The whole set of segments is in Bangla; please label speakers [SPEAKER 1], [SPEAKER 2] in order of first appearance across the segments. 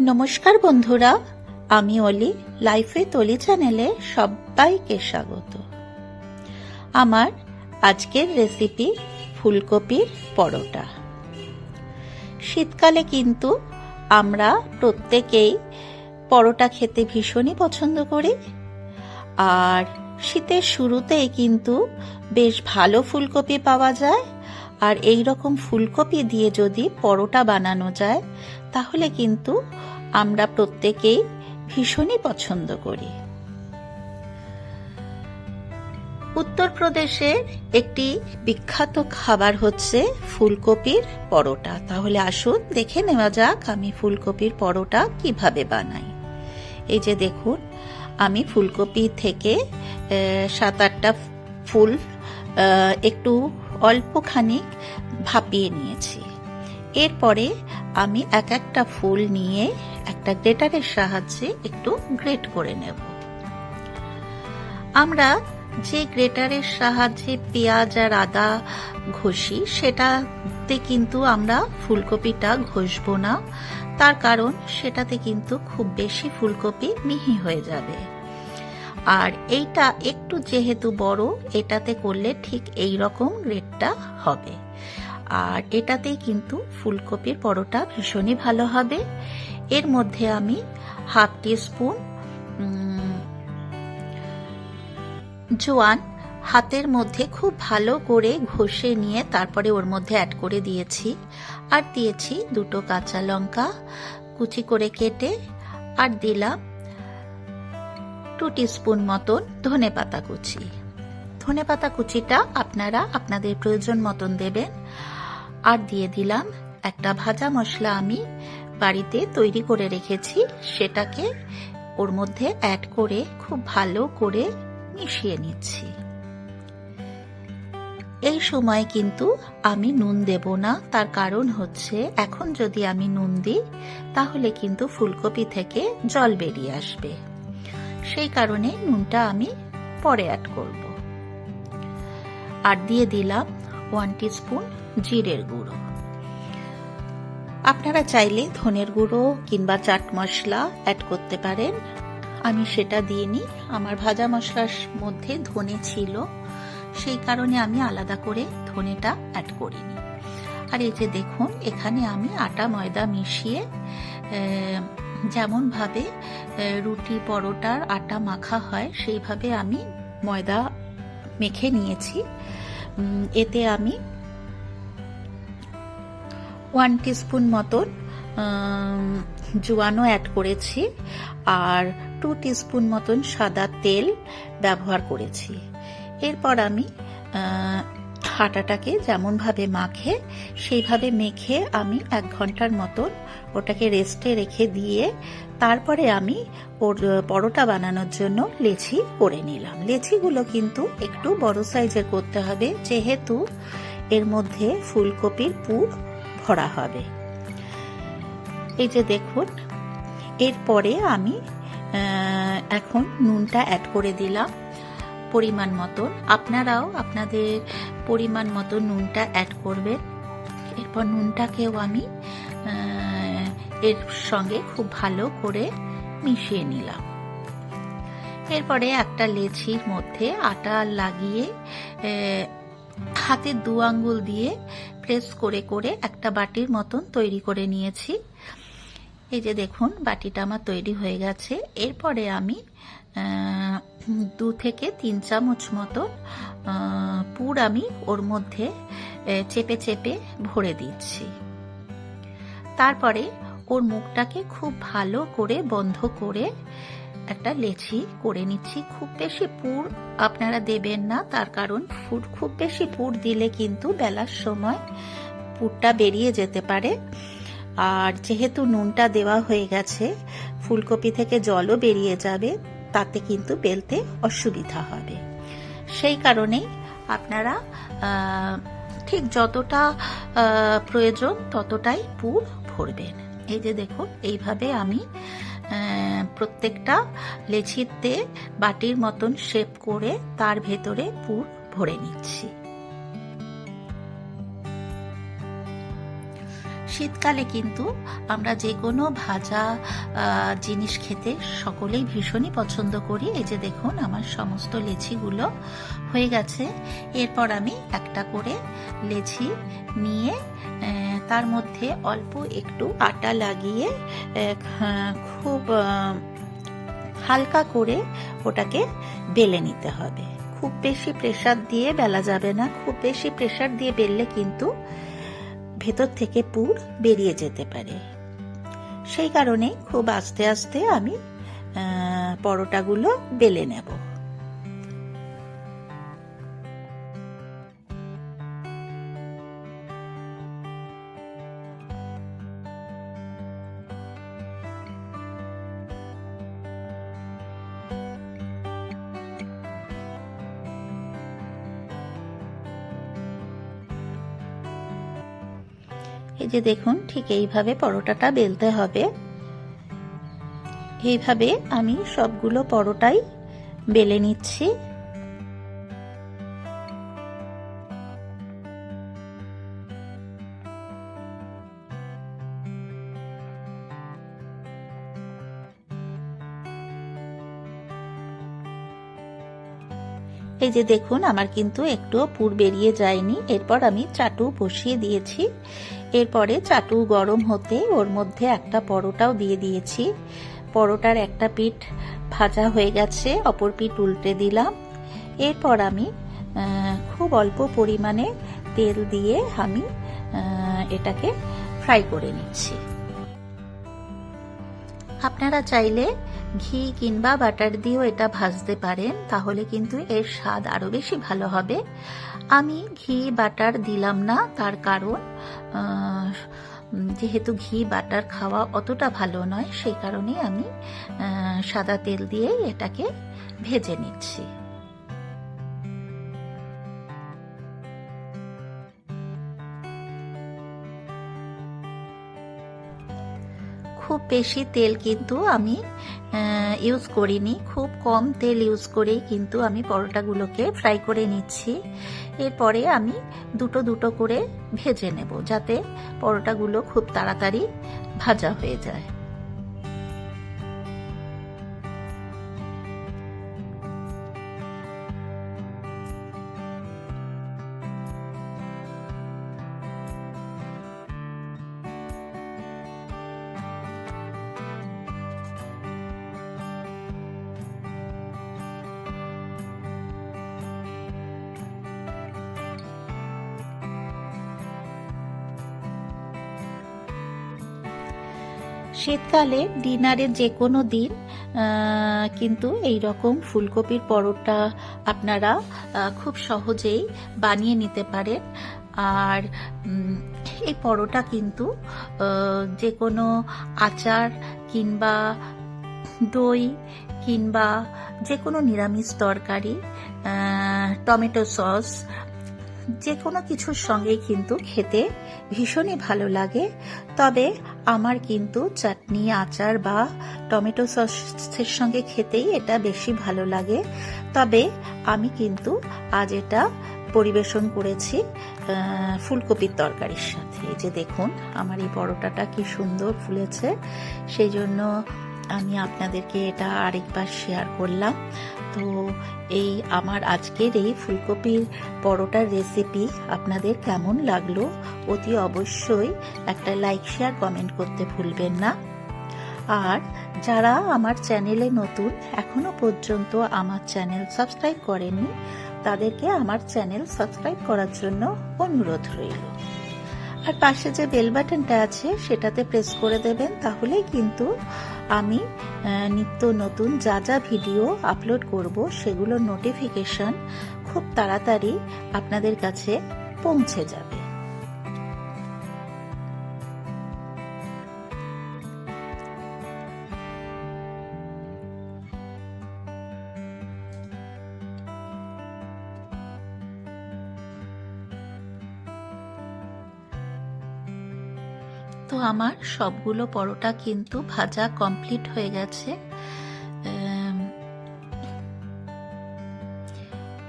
[SPEAKER 1] নমস্কার বন্ধুরা, আমি অলি, লাইফে তলি চ্যানেলে সবাইকে স্বাগত। আমার আজকের রেসিপি ফুলকপির পরোটা। শীতকালে কিন্তু আমরা প্রত্যেকেই পরোটা খেতে ভীষণই পছন্দ করি। আর শীতের শুরুতেই কিন্তু বেশ ভালো ফুলকপি পাওয়া যায়। আর এই রকম ফুলকপি দিয়ে যদি পরোটা বানানো যায় তাহলে কিন্তু আমরা প্রত্যেকেই ভীষণই পছন্দ করি। উত্তরপ্রদেশের একটি বিখ্যাত খাবার হচ্ছে ফুলকপির পরোটা। তাহলে আসুন, দেখে নেওয়া যাক আমি ফুলকপির পরোটা কীভাবে বানাই। এই যে দেখুন, আমি ফুলকপি থেকে সাত আটটা ফুল একটু অল্পখানি ভাপিয়ে নিয়েছি। এরপরে আমি এক একটা ফুল নিয়ে একটা গ্রেটারের সাহায্যে একটু গ্রেট করে নেব। আমরা যে গ্রেটারের সাহায্যে পেঁয়াজ আর আদা ঘষি, সেটাতে কিন্তু আমরা ফুলকপিটা ঘষবো না। তার কারণ সেটাতে কিন্তু খুব বেশি ফুলকপি মিহি হয়ে যাবে। আর এইটা একটু যেহেতু বড়, এটাতে করলে ঠিক এই রকম গ্রেটটা হবে। আর এটাতেই কিন্তু ফুলকপির পরোটা ভীষণই ভালো হবে। এর মধ্যে আমি হাফ স্পুন জোয়ান হাতের মধ্যে খুব ভালো করে ঘষে নিয়ে তারপরে ওর মধ্যে অ্যাড করে দিয়েছি। আর দিয়েছি দুটো কাঁচা লঙ্কা কুচি করে কেটে আর দিলাম টু স্পুন মতন ধনে পাতা কুচি। ধনে পাতা কুচিটা আপনারা আপনাদের প্রয়োজন মতন দেবেন। আর দিয়ে দিলাম একটা ভাজা মশলা আমি বাড়িতে তৈরি করে রেখেছি। সেটাকে ওর মধ্যে অ্যাড করে খুব ভালো করে মিশিয়ে নিচ্ছি। এই সময় কিন্তু আমি নুন দেব না। তার কারণ হচ্ছে এখন যদি আমি নুন দিই, তাহলে কিন্তু ফুলকপি থেকে জল বেরিয়ে আসবে। সেই কারণে নুনটা আমি পরে অ্যাড করব। আর দিয়ে দিলাম ওয়ান স্পুন জিরের গুঁড়ো। আপনারা চাইলে ধনের গুঁড়ো কিংবা চাট মশলা অ্যাড করতে পারেন। আমি সেটা দিইনি। আমার ভাজা মশলার মধ্যে ধনে ছিল। সেই কারণে আমি আলাদা করে ধনেটা অ্যাড করিনি। আর এই যে দেখুন, এখানে আমি আটা, ময়দা মিশিয়ে যেমনভাবে রুটি, পরোটার আটা মাখা হয়, সেইভাবে আমি ময়দা মেখে নিয়েছি। এতে আমি ওয়ান টিস্পুন মতন জোয়ানো অ্যাড করেছি আর টু টিস্পুন মতন সাদা তেল ব্যবহার করেছি। এরপর আমি আটাটাকে যেমনভাবে মাখে, সেইভাবে মেখে আমি এক ঘণ্টার মতন ওটাকে রেস্টে রেখে দিয়ে তারপরে আমি ওর পরোটা বানানোর জন্য লেচি করে নিলাম। লেচিগুলো কিন্তু একটু বড় সাইজের করতে হবে, যেহেতু এর মধ্যে ফুলকপির পুর ভরা হবে। এই যে দেখুন, এরপরে আমি এখন নুনটা অ্যাড করে দিলাম। পরিমাণ মতো। আপনারাও আপনাদের পরিমাণ মতো নুনটা অ্যাড করবেন। এরপর নুনটাকেও আমি এর সঙ্গে খুব ভালো করে মিশিয়ে নিলাম। এরপরে একটা লেচির মধ্যে আটা লাগিয়ে হাতের দু আঙ্গুল দিয়ে প্রেস করে করে একটা বাটির মতন তৈরি করে নিয়েছি। এই যে দেখুন, বাটিটা আমার তৈরি হয়ে গেছে। এরপরে আমি দু থেকে তিন চামচ মতো পুর আমি ওর মধ্যে চেপে চেপে ভরে দিচ্ছি। তারপরে ওর মুখটাকে খুব ভালো করে বন্ধ করে একটা লেচি করে নিচ্ছি। খুব বেশি পুর আপনারা দেবেন না, তার কারণ ফুড খুব বেশি পুর দিলে কিন্তু বেলার সময় পুরটা বেরিয়ে যেতে পারে। আর যেহেতু নুনটা দেওয়া হয়ে গেছে, ফুলকপি থেকে জলও বেরিয়ে যাবে তাতে কিন্তু বেলতে অসুবিধা হবে। সেই কারণেই আপনারা ঠিক যতটা প্রয়োজন ততটাই পুর ভরবেন। এই যে দেখুন, এইভাবে আমি প্রত্যেকটা লেচিতে বাটির মতন শেপ করে তার ভেতরে পুর ভরে নিচ্ছি। শীতকালে কিন্তু আমরা যে কোনো ভাজা জিনিস খেতে সকলেই ভীষণই পছন্দ করি। এই যে দেখুন, আমার সমস্ত লেচিগুলো হয়ে গেছে। এরপর আমি একটা করে লেচি নিয়ে তার মধ্যে অল্প একটু আটা লাগিয়ে খুব হালকা করে ওটাকে বেলে নিতে হবে। খুব বেশি প্রেসার দিয়ে বেলা যাবে না। খুব বেশি প্রেসার দিয়ে বেললে কিন্তু ভেতর থেকে পুর বেরিয়ে যেতে পারে। সেই কারণে খুব আস্তে আস্তে আমি পরোটাগুলো বেলে নেব। এই যে দেখুন ঠিক এইভাবে পরোটাটা বেলতে হবে। এইভাবে আমি সবগুলো পরোটাই বেলে নিচ্ছি। এই যে দেখুন, আমার কিন্তু একটুও পুর বেরিয়ে যায়নি। এরপর আমি চাটু বসিয়ে দিয়েছি। এরপরে চাটু গরম হতে ওর মধ্যে একটা পরোটাও দিয়ে দিয়েছি। পরোটার একটা পিঠ ভাজা হয়ে গেছে, অপর পিঠ উল্টে দিলাম। এরপর আমি খুব অল্প পরিমাণে তেল দিয়ে আমি এটাকে ফ্রাই করে নিচ্ছি। আপনারা চাইলে ঘি কিংবা বাটার দিয়েও এটা ভাজতে পারেন, তাহলে কিন্তু এর স্বাদ আরও বেশি ভালো হবে। আমি ঘি, বাটার দিলাম না, তার কারণ যেহেতু ঘি, বাটার খাওয়া অতটা ভালো নয়, সেই কারণে আমি সাদা তেল দিয়েই এটাকে ভেজে নিচ্ছি। খুব বেশি তেল কিন্তু আমি ইউজ করিনি। খুব কম তেল ইউজ করেই কিন্তু আমি পরোটাগুলোকে ফ্রাই করে নিচ্ছি। এরপরে আমি দুটো দুটো করে ভেজে নেব যাতে পরোটাগুলো খুব তাড়াতাড়ি ভাজা হয়ে যায়। শীতকালে ডিনারে যে কোনো দিন কিন্তু এই রকম ফুলকপির পরোটা আপনারা খুব সহজেই বানিয়ে নিতে পারেন। আর এই পরোটা কিন্তু যে কোনো আচার কিংবা দই কিংবা যে কোনো নিরামিষ তরকারি টমেটো সস যে কোনো কিছুর সঙ্গেই কিন্তু খেতে ভীষণই ভালো লাগে। তবে আমার কিন্তু চাটনি, আচার বা টমেটো সসের সঙ্গে খেতেই এটা বেশি ভালো লাগে। তবে আমি কিন্তু আজ এটা পরিবেশন করেছি ফুলকপির তরকারির সাথে। যে দেখুন, আমার এই পরোটাটা কি সুন্দর ফুলেছে। সেই জন্য আমি আপনাদেরকে এটা আরেকবার শেয়ার করলাম। তো এই আমার আজকের এই ফুলকপির পরোটার রেসিপি আপনাদের কেমন লাগল অতি অবশ্যই একটা লাইক শেয়ার কমেন্ট করতে ভুলবেন না। আর যারা আমার চ্যানেলে নতুন, এখনও পর্যন্ত আমার চ্যানেল সাবস্ক্রাইব করেননি, তাদেরকে আমার চ্যানেল সাবস্ক্রাইব করার জন্য অনুরোধ রইল। আর পাশে যে বেল বাটনটা আছে, সেটাতে প্রেস করে দেবেন। তাহলেই কিন্তু আমি নিত্য নতুন যা যা ভিডিও আপলোড করব, সেগুলোর নোটিফিকেশন খুব তাড়াতাড়ি আপনাদের কাছে পৌঁছে যাবে। আমার সবগুলো পরোটা কিন্তু ভাজা কমপ্লিট হয়ে গেছে।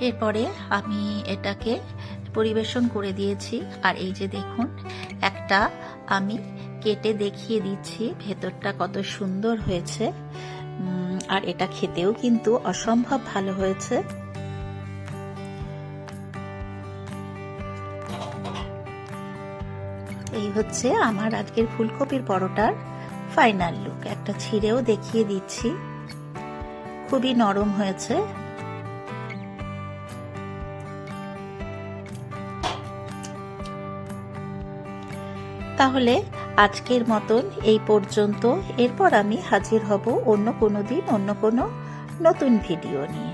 [SPEAKER 1] এরপরে আমি এটাকে পরিবেশন করে দিয়েছি। আর এই যে দেখুন, একটা আমি কেটে দেখিয়ে দিচ্ছি, ভেতরটা কত সুন্দর হয়েছে। আর এটা খেতেও কিন্তু অসম্ভব ভালো হয়েছে। এই হচ্ছে আমার আজকের ফুলকপির পরোটার ফাইনাল লুক একটা ছিঁড়েও দেখিয়ে দিচ্ছি। খুবই নরম হয়েছে। তাহলে আজকের মতন এই পর্যন্ত। এরপর আমি হাজির হব অন্য কোনো দিন, অন্য কোনো নতুন ভিডিও নিয়ে।